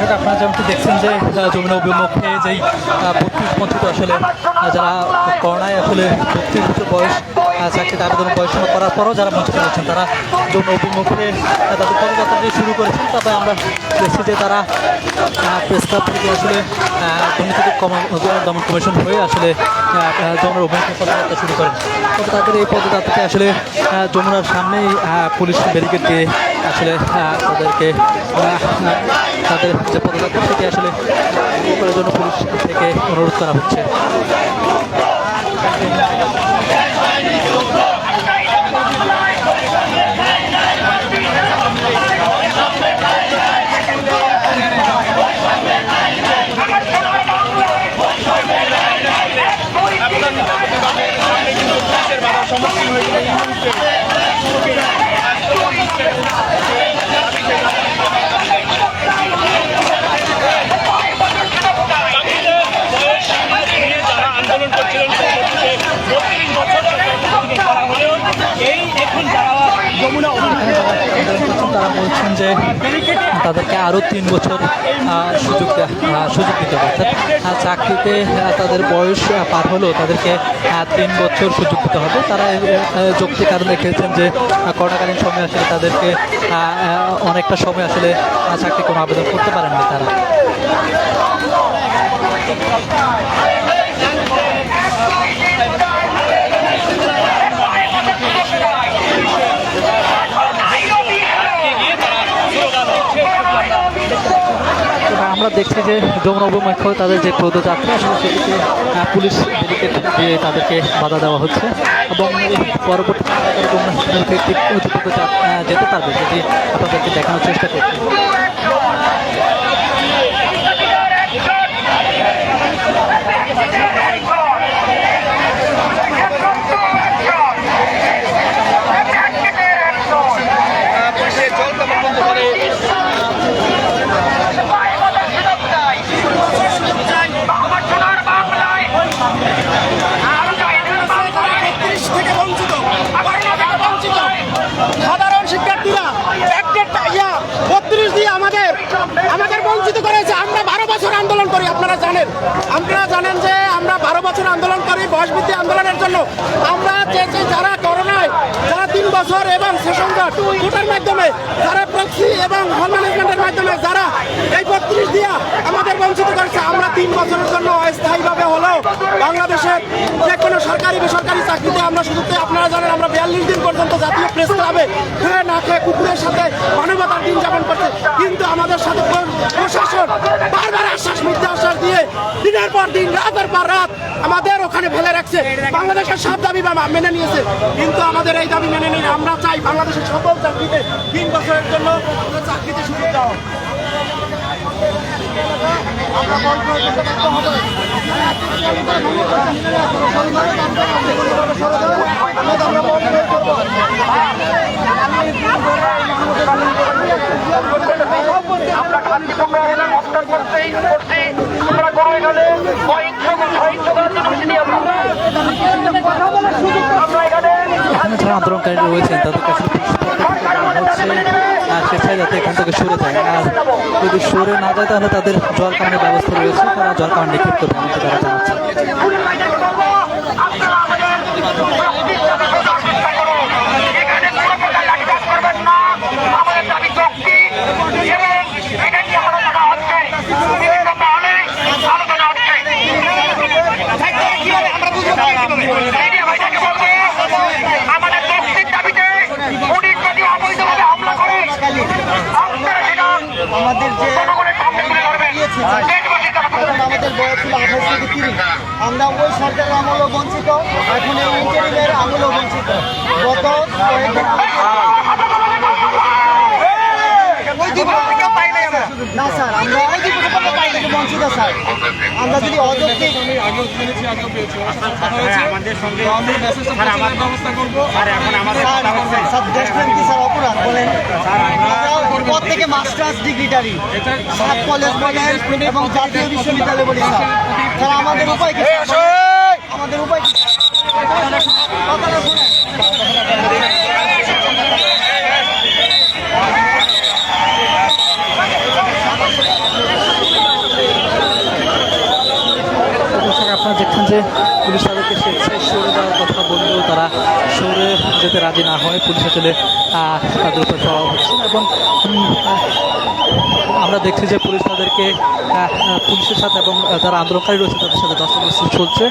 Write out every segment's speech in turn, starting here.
দর্শক, আপনারা যেমনটি দেখছেন যে যমুনা অভিমুখে যেই বত্রিশ পঞ্চিত আসলে যারা করোনায় আসলে বত্রিশ বছর বয়স চাকরিতে আবেদন বয়স করার পরও যারা বঞ্চিত হচ্ছেন তারা যমুনা অভিমুখে তাদের পদযাত্রাটি শুরু করেছেন তবে আমরা দেখছি যে তারা প্রেস ক্লাব থেকে আসলে দুর্নীতি দমন কমিশন হয়ে আসলে যমুনার অভিমুখে পদযাত্রা শুরু করেন। তবে তাদের এই পদযাত্রাতে আসলে যমুনার সামনেই পুলিশ ব্যারিকেড দিয়ে আসলে তাদেরকে তাদের যে পদযাত্রা থেকে আসলে করার জন্য পুলিশ থেকে অনুরোধ করা হচ্ছে। যারা আন্দোলন করছিলেন পরবর্তীতে বত্রিশ বছর করা হলেও এই এখন যারা যমুনা অভিমুখে তারা বলছেন যে তাদেরকে আরও তিন বছর সুযোগ সুযোগ দিতে হবে। অর্থাৎ চাকরিতে তাদের বয়স পার হলেও তাদেরকে তিন বছর সুযোগ দিতে হবে। তারা যুক্তি কারণ দেখেছেন যে করোনাকালীন সময় আসলে তাদেরকে অনেকটা সময় আসলে চাকরি কোনো আবেদন করতে পারেননি তারা গিয়ে তারা স্লোগান দিচ্ছে এবার আমরা দেখছি যে যমুনা অভিমুখ্য তাদের যে পদযাত্রা আসলে সেটিকে পুলিশ ব্যারিকেড দিয়ে তাদেরকে বাধা দেওয়া হচ্ছে এবং পরবর্তী যেতে পারবে যেটি আপনাদেরকে দেখানোর চেষ্টা করছি থেকে বঞ্চিত করোনা থেকে বঞ্চিত সাধারণ শিক্ষার্থীরা একটা ইয়া বত্রিশ দিয়ে আমাদের আমাদের বঞ্চিত করেছে আমরা বারো বছর আন্দোলন করি আপনারা জানেন আপনারা জানেন যে আমরা বারো বছর আন্দোলন করি বয়সবৃদ্ধি আন্দোলনের জন্য আমরা যে যারা করোনায়, যারা তিন বছর এবং সেশন কোটার মাধ্যমে, যারা প্রক্সি এবং হল ম্যানেজমেন্টের মাধ্যমে, যারা এই বত্রিশ দিয়া আমাদের বঞ্চিত করেছে, আমরা তিন বছরের জন্য অস্থায়ীভাবে হলেও বাংলাদেশের যে কোনো সরকারি, বেসরকারি চাকরিতে আমরা পাই। আপনারা জানেন, আমরা বিয়াল্লিশ দিন পর্যন্ত জাতীয় প্রেস ক্লাবে খেয়ে না খেয়ে কুকুরের সাথে মানবতার দিন যাপন করছে কিন্তু আমাদের সাথে প্রশাসন বারবার আশ্বাস মিথ্যা আশ্বাস দিয়ে দিনের পর দিন, রাতের পর রাত আমাদের ওখানে ফেলে রাখছে। বাংলাদেশের সব দাবি মেনে নিয়েছে। কিন্তু আমাদের এই দাবি মেনে নিয়ে আমরা চাই বাংলাদেশের সকল চাকরিতে তিন বছরের জন্য চাকরিতে সুযোগ দেওয়া আমরা বন্ধ করতে বাধ্য হব। আমরা বন্ধ করব। আমরা হত্যা করতেই করছি আমরা কোনো এখানে অহিংস সহিংস করার জন্য আমরা আমরা এখানে আন্দোলনকারী রয়েছেন থেকে বলা হচ্ছে আর যাতে এখান থেকে সরে যায়। আর যদি সরে না যায়, তাহলে তাদের জল কামানের ব্যবস্থা রয়েছে। তারা জল কামান নিক্ষেপ করবে আমাকে তারা জানাচ্ছে এখানে কোনো প্রকার লাঠিচার্জ করবেন না আমাদের দাবি চুক্তি এবং এটা নিয়ে আলোচনা হচ্ছে বিভিন্ন মহলে আলোচনা হচ্ছে মিডিয়া ভাইটাকে বলব আমাদের চুক্তির দাবিতে পুলিশ যদি অবৈধভাবে হামলা করে আপনারা সেটা আমাদের যে জনগণের সামনে তুলে ধরবেন দেশবাসীর কাছে তুলে ধরবেন। আমাদের বয়স ছিল আঠাশ থেকে তিরিশ ওই সরকারের আমলও বঞ্চিত এখন এই ইন্টারিমের আমলও বঞ্চিত। গত কয়েকদিন ওই দিবস থেকে পাই নাই আমরা না স্যার আমরা ওই দিবস থেকে পাই থেকে বঞ্চিত স্যার। আমরা যদি অযৌক্তিক স্যার দেশপ্রেম কি স্যার অপরাধ বলেন। পর থেকে মাস্টার্স ডিগ্রিটারি সাত কলেজ বলেন এবং জাতীয় বিশ্ববিদ্যালয় বলি স্যার। স্যার আমাদের উপায় কি আমাদের উপায় কি পুলিশ তাদেরকে সরে যাওয়ার কথা বললেও তারা সরে যেতে রাজি না হয়। পুলিশ আসলে তাদের উপর চড়াও হচ্ছে এবং আমরা দেখছি যে পুলিশ তাদেরকে পুলিশের সাথে এবং যারা আন্দোলনকারী রয়েছে তাদের সাথে দশ চলছে।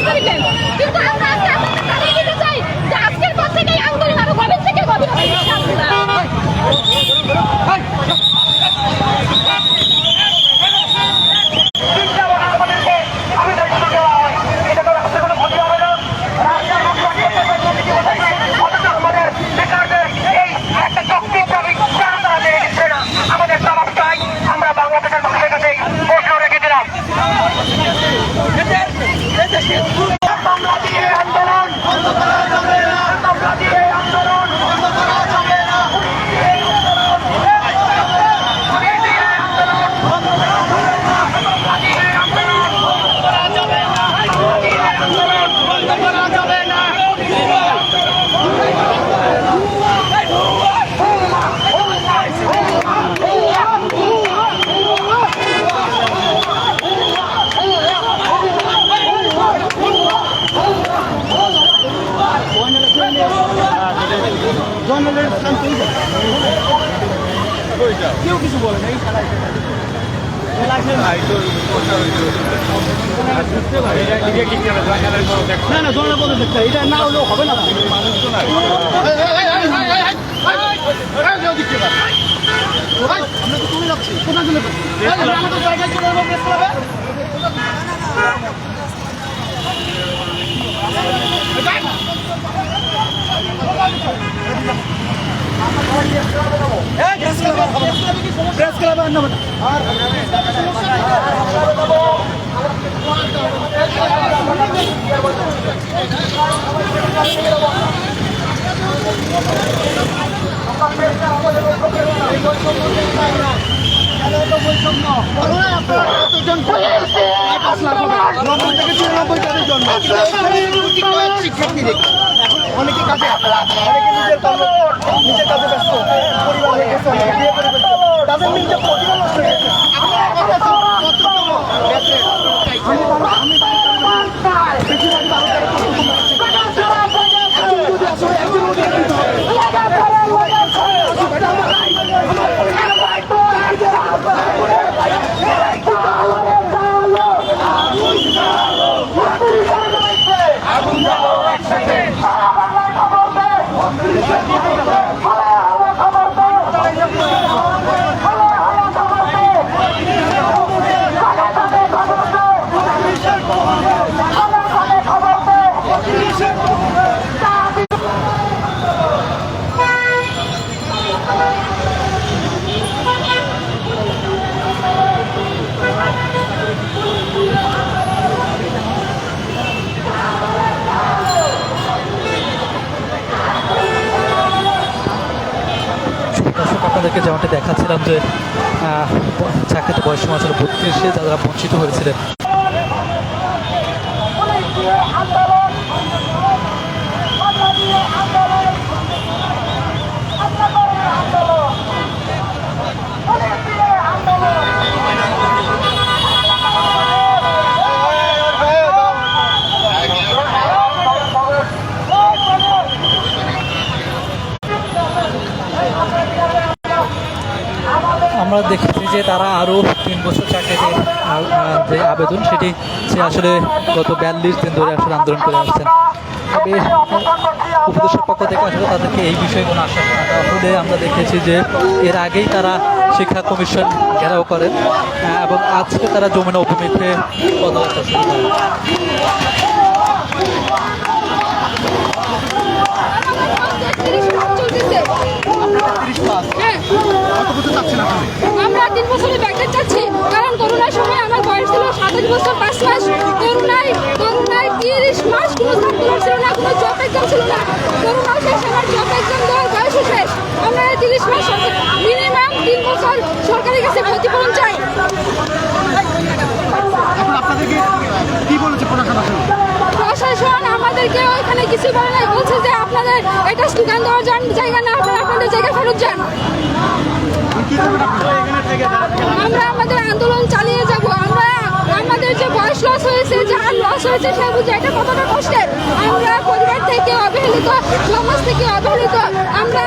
কিন্তু আমরা আজকে আপনাদের জানিয়ে দিতে চাই যে আজকের পর থেকে এই আন্দোলন আরও গভীর থেকে গভীর হবে আমরা বাংলাদেশের মানুষের Yes, yes, yes. আমাদের জায়গায় চলে যাব প্রেস ক্লাবে আন্না নব্বই থেকে তিরানব্বই তাদের জন্ম। শিক্ষার্থী দেখি এখন অনেকে কাজে অনেকে নিজের কর্ম নিজের কাজে ব্যস্ত করে তাদের যতটুকু গেছে, আমি বেশিরভাগ ভারতের একজন যদি আসলে একজন যদি একজন দর্শক আপনাদেরকে যেমনটা দেখাচ্ছিলাম যে চাকরিতে বয়স সীমা ছিল বত্রিশে যারা বঞ্চিত হয়েছিলেন। আমরা দেখেছি যে তারা আরও তিন বছর চাকরিতে যে আবেদন সেটি সে আসলে গত বিয়াল্লিশ দিন ধরে আসলে আন্দোলন করে আসছেন। তবে উপদেশের পক্ষ থেকে আসলে তাদেরকে এই বিষয়ে কোনো না দেওয়া হলে আমরা দেখেছি যে এর আগেই তারা শিক্ষা কমিশন ঘেরাও করেন এবং আজকে তারা যমুনা উপমুখে পদযাত্রা শুরু করেন। হ্যাঁ। আমরা তিন বছরের ব্যাকডেট চাচ্ছি কারণ করোনার সময় আমার বয়স ছিল সাতাশ বছর পাঁচ মাস করোনায় করোনায় তিরিশ মাস কোনো সার্কুলার ছিল না কোনো জব এক্সাম ছিল না করোনা শেষ আমার জব এক্সাম দেওয়ার বয়সও শেষ আমরা তিরিশ মাস মিনিমাম তিন বছর সরকারের কাছে ক্ষতিপূরণ চাই এখন আপনাদেরকে কি বলেছে প্রশাসন আসলে প্রশাসন আমাদেরকে ওইখানে কিছু বলে বলছে যে আপনাদের এটা স্লোগান দেওয়ার জায়গা না, আপনারা আপনাদের জায়গায় ফেরত যান। আমরা আমাদের আন্দোলন চালিয়ে যাব। আমরা আমাদের যে বয়স লস হয়েছে, যার লস হয়েছে, সে বুঝে এটা কতটা কষ্টের। আমরা পরিবার থেকে অবহেলিত, সমাজ থেকে অবহেলিত, আমরা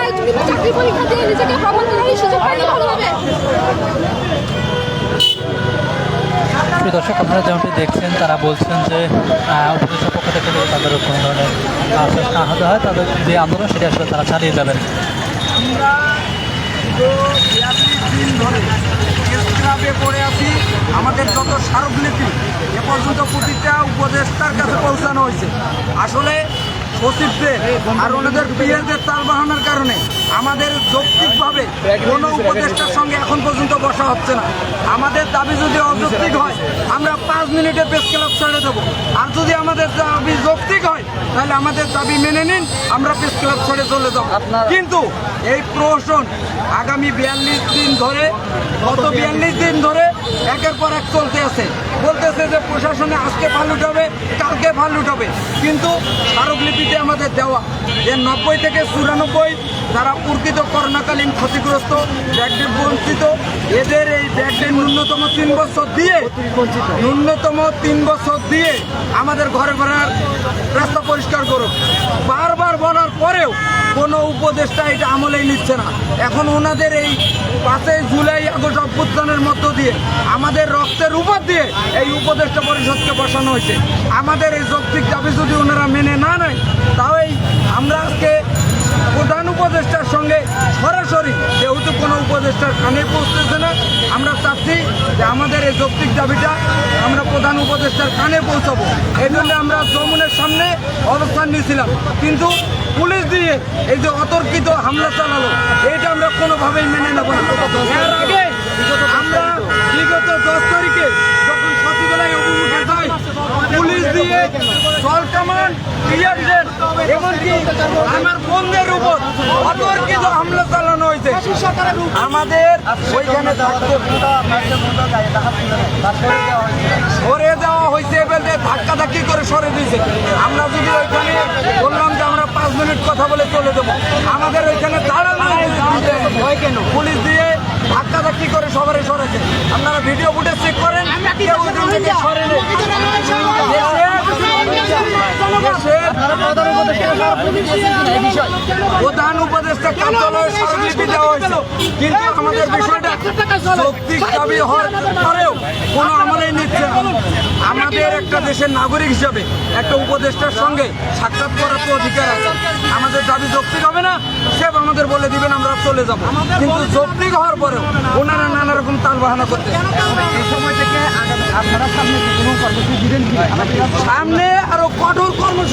চাকরি পরীক্ষা দিয়ে নিজেকে প্রমাণ সুযোগ পাইনি ভালোভাবে প্রিয় দর্শক, আপনারা যেমনটি দেখছেন, তারা বলছেন যে উপদেশের পক্ষ থেকে যদি তাদের কোনো ধরনের আশ্বাস না হতে হয়, তাদের যে আন্দোলন, সেটা আসলে তারা চালিয়ে যাবেন। পড়ে আছি আমাদের যত স্মারকলিপি, এ পর্যন্ত প্রতিটা উপদেষ্টার কাছে পৌঁছানো হয়েছে। আসলে সচিবদের আর ওনাদের পিএদের তাল বাহানোর কারণে আমাদের যৌক্তিকভাবে কোনো উপদেষ্টার সঙ্গে এখন পর্যন্ত বসা হচ্ছে না। আমাদের দাবি যদি অযৌক্তিক হয় আমরা পাঁচ মিনিটে প্রেস ক্লাব ছেড়ে দেবো। আর যদি আমাদের দাবি যৌক্তিক হয় তাহলে আমাদের দাবি মেনে নিন আমরা প্রেস ক্লাব ছেড়ে চলে যাব। কিন্তু এই প্রহসন আগামী বিয়াল্লিশ দিন ধরে গত বিয়াল্লিশ দিন ধরে একের পর এক চলতে আছে। বলতেছে যে প্রশাসনে আজকে ভালো উঠবে কালকে ভালো উঠবে কিন্তু স্মারকলিপিতে আমাদের দেওয়া যে নব্বই থেকে চুরানব্বই যারা প্রকৃত করোনাকালীন ক্ষতিগ্রস্ত ব্যাগডেট বঞ্চিত। এদের এই ব্যাগডেট ন্যূনতম তিন বছর দিয়ে, ন্যূনতম তিন বছর দিয়ে আমাদের ঘরে ঘরে রাস্তা পরিষ্কার করুক। বারবার বলার পরেও কোনো উপদেষ্টা এটা আমলেই নিচ্ছে না। এখন ওনাদের এই পাঁচই জুলাই আগস্ট অভ্যুত্থানের মধ্য দিয়ে আমাদের রক্তের উপর দিয়ে এই উপদেষ্টা পরিষদকে বসানো হয়েছে। আমাদের এই যৌক্তিক দাবি যদি ওনারা মেনে না নেয় তাহলে আমরা আজকে প্রধান উপদেষ্টার সঙ্গে সরাসরি, যেহেতু কোনো উপদেষ্টার কানে পৌঁছতেছে না, আমরা চাচ্ছি যে আমাদের এই যৌক্তিক দাবিটা আমরা প্রধান উপদেষ্টার কানে পৌঁছাবো। এই জন্য আমরা যমুনের সামনে অবস্থান নিয়েছিলাম। কিন্তু পুলিশ দিয়ে এই যে অতর্কিত হামলা চালালো, এটা আমরা কোনোভাবেই মেনে নেব না। এর আগে আমরা বিগত দশ তারিখে যখন সচিবালয় অভিমুখে যাই পুলিশ দিয়ে জল কামান এমনকি আমার বন্ধের উপর অতর্কিত হামলা চালানো হয়েছে। আমাদের ওইখানে থাকতো সরে দেওয়া হয়েছে বলতে ধাক্কা ধাক্কি করে সরে দিয়েছে। আমরা যদি ওইখানে বললাম যে আমরা পাঁচ মিনিট কথা বলে চলে দেবো আমাদের ওইখানে দাঁড়ানো কেন? পুলিশ দিয়ে ধাক্কা ধাক্কি করে সবারে সরেছে। আপনারা ভিডিও ফুটেজ চেক করেন কেউ সরেনি। দেশের প্রধান উপদেষ্টা কার্যালয়ে স্মারকলিপি দেওয়া হয়েছে। কিন্তু আমাদের বিষয়টা যৌক্তিক দাবি হওয়ার পরেও কোনো আমলেই নিচ্ছে আমাদের একটা দেশের নাগরিক হিসাবে একটা উপদেষ্টার সঙ্গে সাক্ষাৎ করার তো অধিকার আছে। আমাদের দাবি যৌক্তিক হবে না সে আমাদের বলে দিবেন আমরা চলে যাব। কিন্তু যৌক্তিক হওয়ার পরেও ওনারা নানা রকম তাল বাহানা করতে এই সময় থেকে আপনারা সামনে কোনো কর্মসূচি দিবেন সামনে আরও কঠোর কর্মসূচি আমরা দেব। কঠোর কর্মসূচি